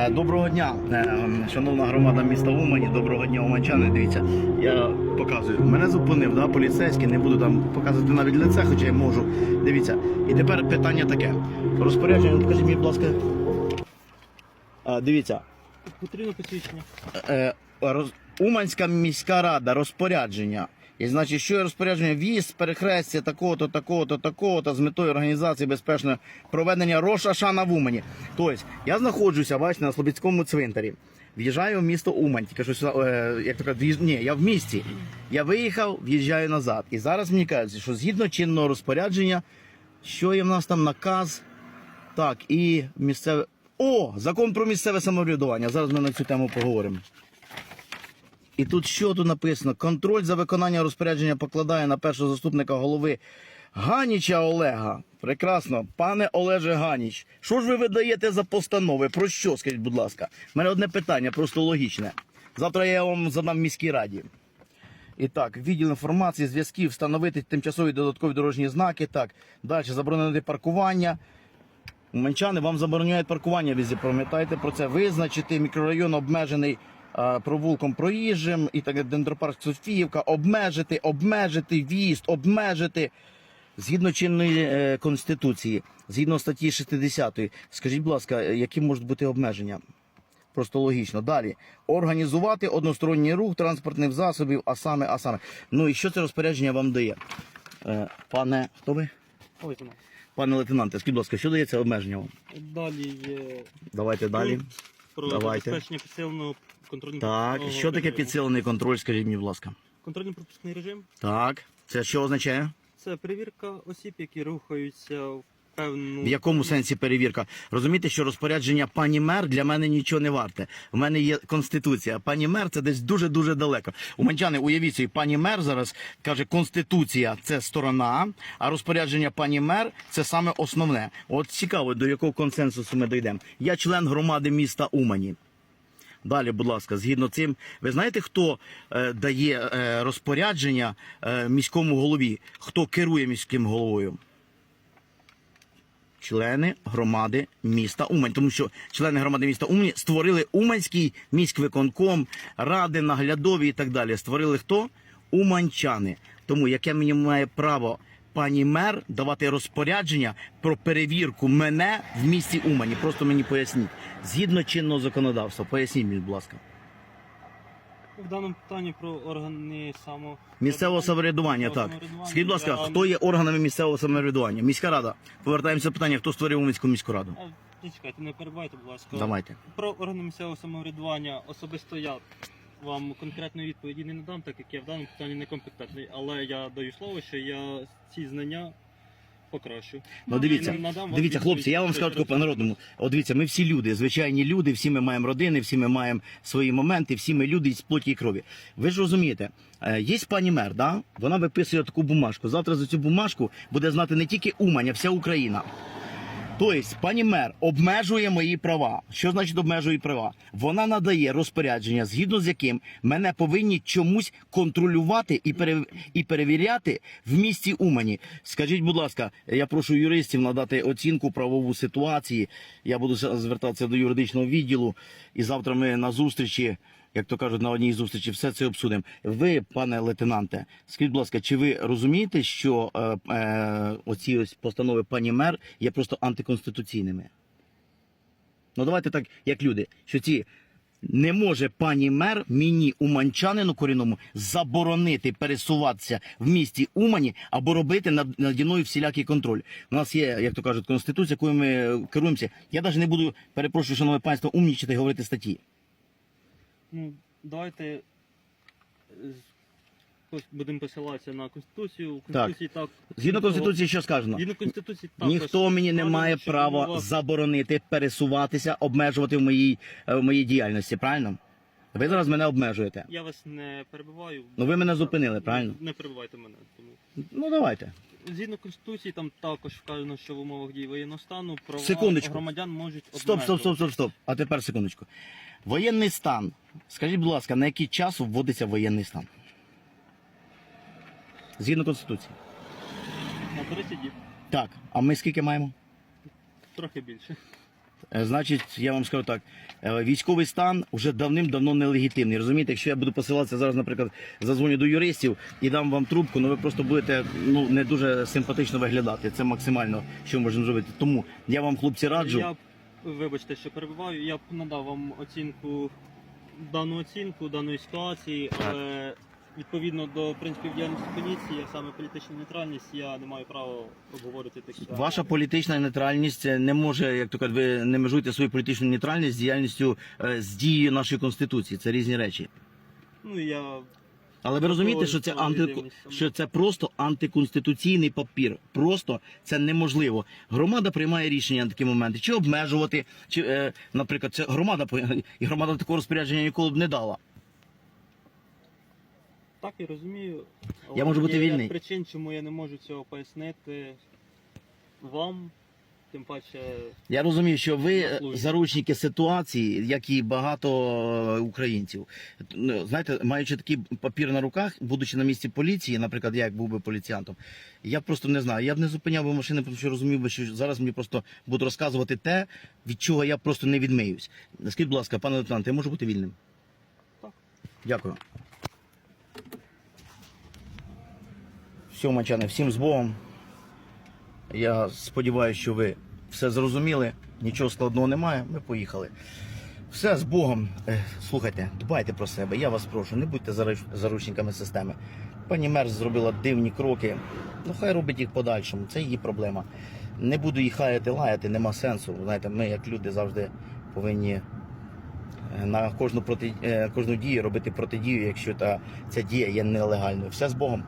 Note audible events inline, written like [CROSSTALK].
Е, Доброго дня, е, шановна громада міста Умані, доброго дня, уманчани. Дивіться, я показую. Мене зупинив да, поліцейський, не буду там показувати навіть лице, хоча я можу. Дивіться. І тепер питання таке. Розпорядження, покажіть мені, будь ласка. Е, Дивіться, Потрібно посвідчення. Уманська міська рада, розпорядження. І значить, що розпорядження в'їзд з перехрестя такого-то, такого-то, такого-то з метою організації безпечного проведення Рошашана в Умані. Тобто, я знаходжуся, бачите, на Слобідському цвинтарі. В'їжджаю в місто Умань. Тільки що сюди, е, як то кажуть, ні, я в місті. Я виїхав, в'їжджаю назад. І зараз мені кажуть, що згідно чинного розпорядження, що є в нас там наказ, так, і місцеве. О, закон про місцеве самоврядування. Зараз ми на цю тему поговоримо. І тут що тут написано? Контроль за виконання розпорядження покладає на першого заступника голови Ганіча Олега. Прекрасно, пане Олеже Ганіч, що ж ви видаєте за постанови? Про що, скажіть, будь ласка? У мене одне питання, просто логічне. Завтра я вам задам в міській раді. І так, відділ інформації, зв'язків, встановити тимчасові додаткові дорожні знаки. Так, далі заборонити паркування. Уманчани вам забороняють паркування візі. Пам'ятайте про це. Визначити мікрорайон обмежений провулком проїжджим і так дендропарк Софіївка. Обмежити, обмежити в'їзд, обмежити. Згідно чинної е, конституції, згідно статті 60, скажіть, будь ласка, е, які можуть бути обмеження? Просто логічно. Далі організувати односторонній рух транспортних засобів, а саме, а саме. Ну і що це розпорядження вам дає? Е, пане, хто ви? Там. Пане лейтенанте, скажіть, будь ласка, що дає це обмеження вам? Далі є Давайте далі. про Давайте. забезпечення підсиленого контрольно Так, що таке підсилений контроль, скажіть мені, будь ласка. Контрольно-пропускний режим Так, це що означає? це перевірка осіб, які рухаються в певну В якому сенсі перевірка? Розумієте, що розпорядження пані мер для мене нічого не варте. У мене є конституція. Пані мер це десь дуже дуже далеко. Уманчани, уявіть собі, пані мер зараз каже, конституція це сторона, а розпорядження пані мер це саме основне. От цікаво, до якого консенсусу ми дійдемо. Я член громади міста Умані. Далі, будь ласка, згідно цим, ви знаєте, хто е, дає е, розпорядження е, міському голові? Хто керує міським головою? члени громади міста Умань, тому що члени громади міста Умань створили Уманський міськвиконком, ради наглядові і так далі. Створили хто? Уманчани. Тому яке мені має право пані мер давати розпорядження про перевірку мене в місті Умані? Просто мені поясніть. Згідно чинного законодавства, поясніть мені, будь ласка. в даному питанні про органи само Місцевого самоврядування, так. Скажіть, будь ласка, хто є органами місцевого самоврядування? Міська рада. Повертаємося до питання, хто створив Уманську міську раду? Чекайте, не перебувайте, будь ласка. Давайте. Про органи місцевого самоврядування особисто я вам конкретної відповіді не надам, так як я в даному питанні некомпетентний, але я даю слово, що я ці знання покращу. Ну дивіться, І надам вам дивіться, хлопці, я вам відповідь, скажу таку по народному. От дивіться, ми всі люди, звичайні люди, всі ми маємо родини, всі ми маємо свої моменти, всі ми люди з плоті і крові. Ви ж розумієте, е, є пані мер, да? вона виписує таку бумажку. Завтра за цю бумажку буде знати не тільки Умань, а вся Україна. Тобто, пані мер обмежує мої права. Що значить обмежує права? Вона надає розпорядження, згідно з яким мене повинні чомусь контролювати і пере... і перевіряти в місті Умані. Скажіть, будь ласка, я прошу юристів надати оцінку правову ситуації. Я буду звертатися до юридичного відділу, і завтра ми на зустрічі. Як то кажуть, на одній зустрічі все це обсудимо. Ви, пане лейтенанте, скажіть, будь ласка, чи ви розумієте, що е, е, оці ось постанови пані мер є просто антиконституційними? Ну давайте так, як люди, що ці не може пані мер мені, уманчанину корінному, заборонити пересуватися в місті Умані або робити над наді мною всілякий контроль. У нас є, як то кажуть, конституція, якою ми керуємося. Я навіть не буду, перепрошую, шановне панство, умнічати і говорити статті. Ну, давайте е, будемо посилатися на Конституцію. В Конституції так. Згідно конституції, що сказано? Згідно Конституції також. Ніхто мені не має права голова- заборонити пересуватися, обмежувати в моїй, е, в моїй діяльності, правильно? Ви зараз мене обмежуєте. Я вас не перебиваю. Ну ви мене зупинили, правильно? Не перебивайте мене. Тому. Ну давайте. Згідно Конституції, там також вказано, що в умовах дії воєнного стану права Секундочку. громадян можуть Стоп, стоп, стоп, стоп, стоп. А тепер секундочку. Воєнний стан. Скажіть, будь ласка, на який час вводиться воєнний стан? Згідно конституції. На 30 діб. Так, а ми скільки маємо? Трохи більше. Е, Значить, я вам скажу так: е, військовий стан вже давним-давно нелегітимний. Розумієте, якщо я буду посилатися зараз, наприклад, зазвоню до юристів і дам вам трубку, ну ви просто будете ну не дуже симпатично виглядати. Це максимально, що можемо зробити. Тому я вам, хлопці, раджу. Я вибачте, що перебиваю, я б надав вам оцінку, дану оцінку даної ситуації, але відповідно до принципів діяльності поліції, а саме політична нейтральність, я не маю права обговорити такі. Ваша політична нейтральність не може, як то кажуть, ви не межуєте свою політичну нейтральність з діяльністю е, з дією нашої конституції. Це різні речі. Ну я Але ви розумієте, що це анти... що це просто антиконституційний папір. Просто це неможливо. Громада приймає рішення на такі моменти, чи обмежувати, чи, е, наприклад, це громада [LAUGHS] і громада такого розпорядження ніколи б не дала. так і розумію. Я можу бути вільний. причин, чому я не можу цього пояснити вам, тим паче. Я розумію, що ви заручники ситуації, як і багато е, українців. Ну, Знаєте, маючи такий папір на руках, будучи на місці поліції, наприклад, я як був би поліціянтом, я просто не знаю. Я б не зупиняв би машини, тому що розумів би, що зараз мені просто будуть розказувати те, від чого я просто не відмиюсь. Скажіть, будь ласка, пане лейтенант, я можу бути вільним? Так. Дякую. Все, мачане, всім з Богом. Я сподіваюся, що ви все зрозуміли, нічого складного немає. Ми поїхали. Все з Богом. Е, Слухайте, дбайте про себе. Я вас прошу, не будьте заручниками системи. Пані Мерз зробила дивні кроки. Ну хай робить їх подальшому. Це її проблема. Не буду їх хаяти, лаяти, нема сенсу. Знаєте, ми, як люди, завжди повинні е, на кожну проти е, кожну дію робити протидію, якщо та ця дія є нелегальною. Все з Богом.